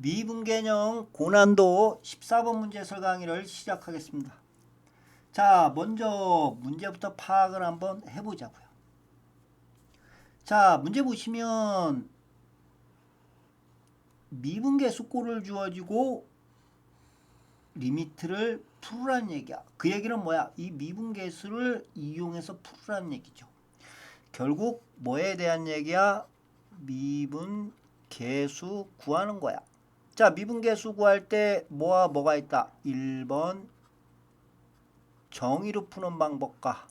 미분 개념 고난도 14번 문제 설 강의를 시작하겠습니다. 자, 먼저 문제부터 파악을 한번 해보자고요. 자, 문제 보시면 미분계수 꼴을 주어지고 리미트를 풀으라는 얘기야. 그 얘기는 뭐야? 이 미분계수를 이용해서 풀으라는 얘기죠. 결국 뭐에 대한 얘기야? 미분계수 구하는 거야. 자, 미분계수 구할 때 뭐와 뭐가 있다? 1번 정의로 푸는 방법과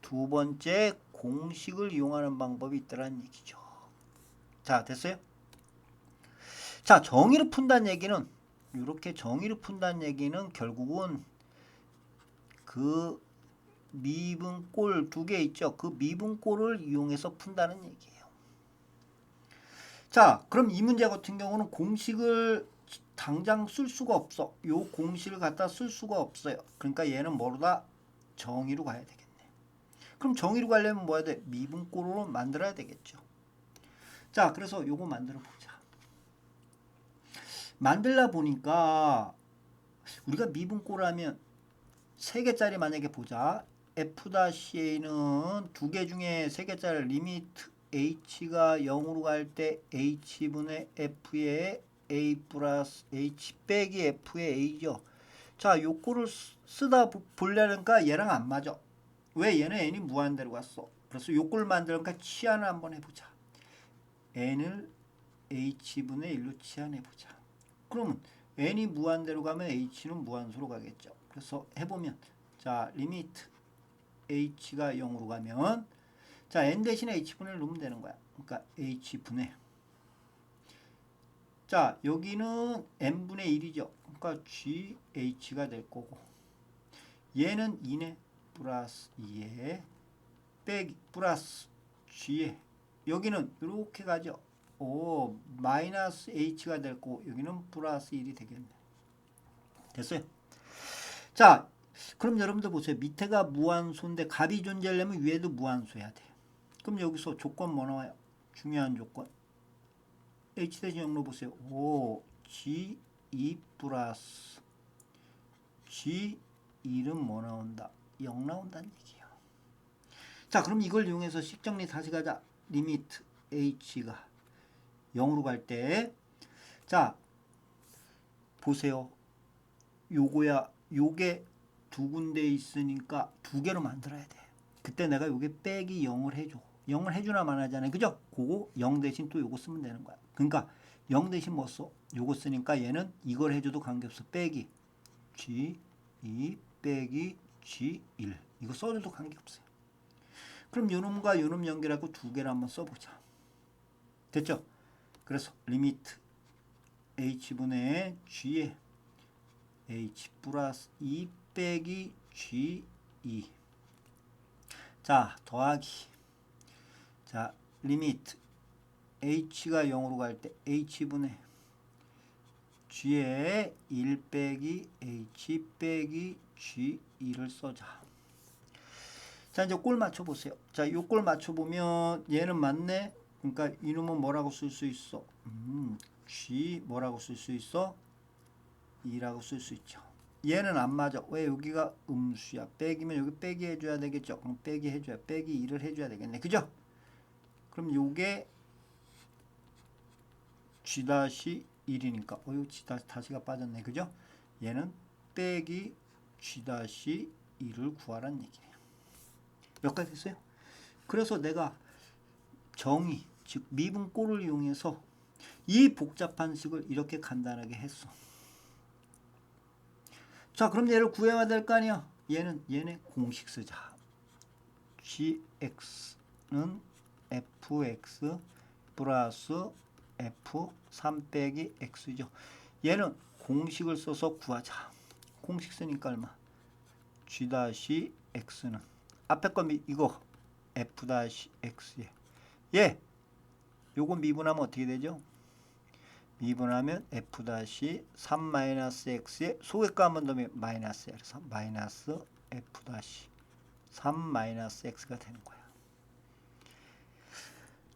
두 번째 공식을 이용하는 방법이 있다는 얘기죠. 자, 됐어요? 자, 정의로 푼다는 얘기는 이렇게 정의로 푼다는 얘기는 결국은 그 미분꼴 두 개 있죠. 그 미분꼴을 이용해서 푼다는 얘기예요. 자, 그럼 이 문제 같은 경우는 공식을 당장 쓸 수가 없어. 요 공식을 갖다 쓸 수가 없어요. 그러니까 얘는 뭐로다? 정의로 가야 되겠네. 그럼 정의로 가려면 뭐 해야 돼? 미분꼴로 만들어야 되겠죠. 자, 그래서 요거 만들어 보자. 만들다 보니까 우리가 미분꼴하면 세 개짜리 만약에 보자. f-a는 두 개 중에 세 개짜리 리미트 h가 0으로 갈 때 h분의 f의 a 플러스 h 빼기 f의 a죠. 자, 요거를 쓰다 보려니까 얘랑 안 맞아. 왜 얘는 n이 무한대로 갔어. 그래서 요걸 만들니까 치환을 한번 해보자. n을 h분의 1로 치환해보자. 그러면 n이 무한대로 가면 h는 무한소로 가겠죠. 그래서 해보면 자 리미트 h가 0으로 가면 자 n 대신에 h분을 넣으면 되는 거야. 그러니까 h분의 자 여기는 n분의 1이죠. 그러니까gh가 될 거고 얘는 2네 플러스 2에 빼기 플러스 g에 여기는 이렇게 가죠. 오 마이너스 h가 될 거고 여기는 플러스 1이 되겠네. 됐어요? 자 그럼 여러분들 보세요. 밑에가 무한소인데 값이 존재하려면 위에도 무한소해야 돼. 그럼 여기서 조건 뭐 나와요? 중요한 조건. h 대신 0로 보세요. 오 g 2 플러스 g 1은 뭐 나온다? 0 나온다는 얘기예요. 자 그럼 이걸 이용해서 식정리 다시 가자. 리미트 h가 0으로 갈 때, 자, 보세요. 요거야, 요게 두 군데 있으니까 두 개로 만들어야 돼. 그때 내가 요게 빼기 0을 해줘. 0을 해주나 말하잖아요. 그죠? 그거 0 대신 또 요거 쓰면 되는 거야. 그러니까 0 대신 뭐 써? 요거 쓰니까 얘는 이걸 해줘도 관계없어. 빼기 G2 빼기 G1. 이거 써줘도 관계없어요. 그럼 요놈과 요놈 연결하고 두 개를 한번 써보자. 됐죠? 그래서 리미트 h분의 g에 h 플러스 2 빼기 g2 자 더하기 자 리미트 h가 0으로 갈 때 h분의 g에 1 빼기 h 빼기 g2를 써자 자 이제 꼴 맞춰 보세요 자 요 꼴 맞춰 보면 얘는 맞네 그러니까 이놈은 뭐라고 쓸 수 있어? 음, G 뭐라고 쓸 수 있어? 2라고 쓸 수 있죠. 얘는 안 맞아. 왜 여기가 음수야? 빼기면 여기 빼기 해줘야 되겠죠. 그럼 빼기 해줘야 빼기 2를 해줘야 되겠네. 그죠? 그럼 요게 G 다시 1이니까 어유 G 다시 다시가 빠졌네. 그죠? 얘는 빼기 G 다시 2를 구하라는 얘기예요. 몇 가지 됐어요? 그래서 내가 정의 즉 미분꼴을 이용해서 이 복잡한 식을 이렇게 간단하게 했어. 자, 그럼 얘를 구해야 될 거 아니야? 얘는 얘네 공식 쓰자. gx는 fx 플러스 f 3 빼기 x죠. 얘는 공식을 써서 구하자. 공식 쓰니까 얼마? g 다시 x는 앞에 거 미, 이거 f 다시 x에 예. 요거 미분하면 어떻게 되죠? 미분하면 f 다시 3 마이너스 x에 소개가 한번 더면 마이너스 그래서 마이너스 f 다시 3 마이너스 x가 되는 거야.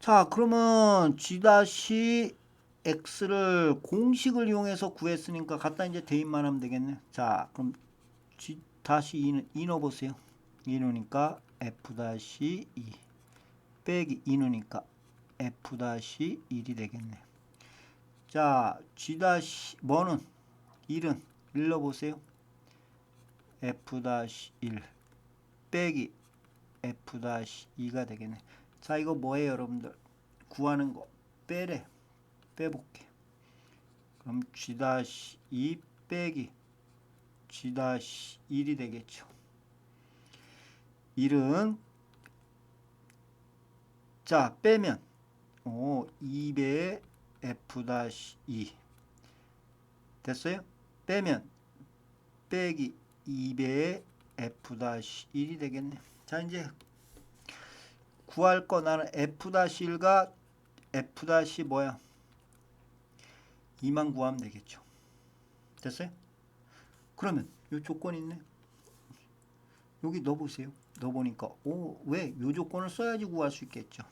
자, 그러면 g 다시 x를 공식을 이용해서 구했으니까 갖다 이제 대입만 하면 되겠네. 자, 그럼 G 다시 2는 2 넣어보세요. 2 넣으니까 f 다시 2 빼기 2 넣으니까 f 다시 1이 되겠네. 자, G 다시 뭐는 1은 1 넣어보세요. f 다시 1 빼기 f 다시 2가 되겠네. 자, 이거 뭐예요, 여러분들? 구하는 거 빼래. 빼볼게. 그럼 G 다시 2 빼기 G 다시 1이 되겠죠. 1은 자 빼면 오 2배의 F 다시 2 됐어요? 빼면 빼기 2배의 F 다시 1이 되겠네. 자 이제 구할 거 나는 F 다시 1가 F 뭐야? 2만 구하면 되겠죠. 됐어요? 그러면 요 조건 있네. 여기 넣어보세요. 넣어보니까 오 왜? 요 조건을 써야지 구할 수 있겠죠.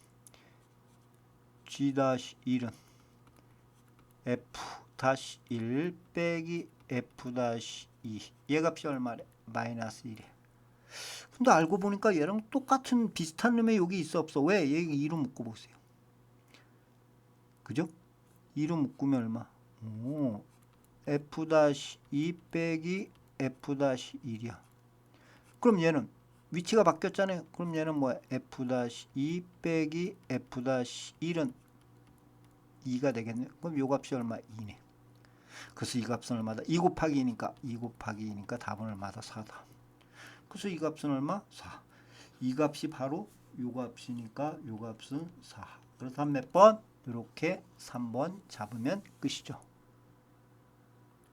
G-1은 F-1 빼기 F-2 얘 값이 얼마래? 마이너스 1이 근데 알고 보니까 얘랑 똑같은 비슷한 놈이 여기 있어 없어? 왜? 얘 2로 묶어보세요. 그죠? 2로 묶으면 얼마? 오, F-2 빼기 F-1이야. 그럼 얘는 위치가 바뀌었잖아요. 그럼 얘는 뭐야? F-2 빼기 F-1은 2가 되겠네. 그럼 요 값이 얼마? 2네. 그래서 이 값은 얼마다? 2 곱하기 2니까 2 곱하기 2니까 답은 얼마다? 4다. 그래서 이 값은 얼마? 4. 이 값이 바로 요 값이니까 요 값은 4. 그래서 한 몇 번? 이렇게 3번 잡으면 끝이죠.